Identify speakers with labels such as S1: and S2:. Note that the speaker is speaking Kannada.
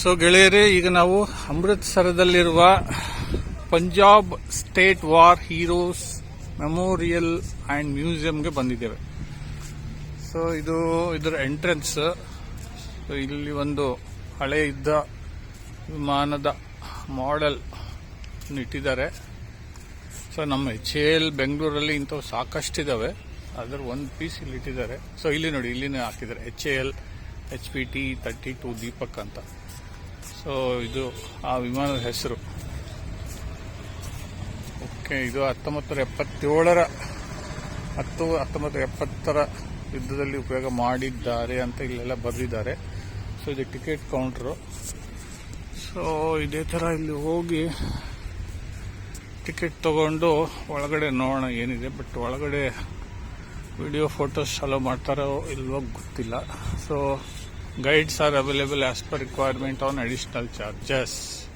S1: ಸೊ ಗೆಳೆಯರೇ, ಈಗ ನಾವು ಅಮೃತ್ಸರದಲ್ಲಿರುವ Punjab state war heroes memorial and ಮ್ಯೂಸಿಯಂಗೆ ಬಂದಿದ್ದೇವೆ. ಸೊ ಇದು ಇದರ ಎಂಟ್ರೆನ್ಸ್ ಇಲ್ಲಿ ಒಂದು ಹಳೆ ಇದ್ದ ವಿಮಾನದ ಮಾಡೆಲ್ ಇಟ್ಟಿದ್ದಾರೆ. ಸೊ ನಮ್ಮ ಎಚ್ ಎಲ್ ಬೆಂಗಳೂರಲ್ಲಿ ಇಂಥವು ಸಾಕಷ್ಟಿದ್ದಾವೆ ಅದರ ಒಂದು ಪೀಸ್ ಇಲ್ಲಿ ಇಟ್ಟಿದ್ದಾರೆ ಸೊ ಇಲ್ಲಿ ನೋಡಿ, ಇಲ್ಲಿನೇ ಹಾಕಿದ್ದಾರೆ. H L H P T thirty two Deepak ಅಂತ. ಸೊ ಇದು ಆ ವಿಮಾನದ ಹೆಸರು. ಓಕೆ ಇದು ಹತ್ತೊಂಬತ್ತು ಎಪ್ಪತ್ತೇಳರ, ಹತ್ತು ಹತ್ತೊಂಬತ್ತು ಎಪ್ಪತ್ತರ ಯುದ್ಧದಲ್ಲಿ ಉಪಯೋಗ ಮಾಡಿದ್ದಾರೆ ಅಂತ ಇಲ್ಲೆಲ್ಲ ಬರೆದಿದ್ದಾರೆ. ಸೊ ಇದು ಟಿಕೆಟ್ ಕೌಂಟ್ರು ಸೊ ಇದೇ ಥರ ಇಲ್ಲಿ ಹೋಗಿ ಟಿಕೆಟ್ ತಗೊಂಡು ಒಳಗಡೆ ನೋಡೋಣ ಏನಿದೆ, ಬಟ್ ಒಳಗಡೆ ವಿಡಿಯೋ ಫೋಟೋಸ್ ಅಲೋ ಮಾಡ್ತಾರೋ ಇಲ್ವೋ ಗೊತ್ತಿಲ್ಲ. So Guides are available as per requirement on additional charges.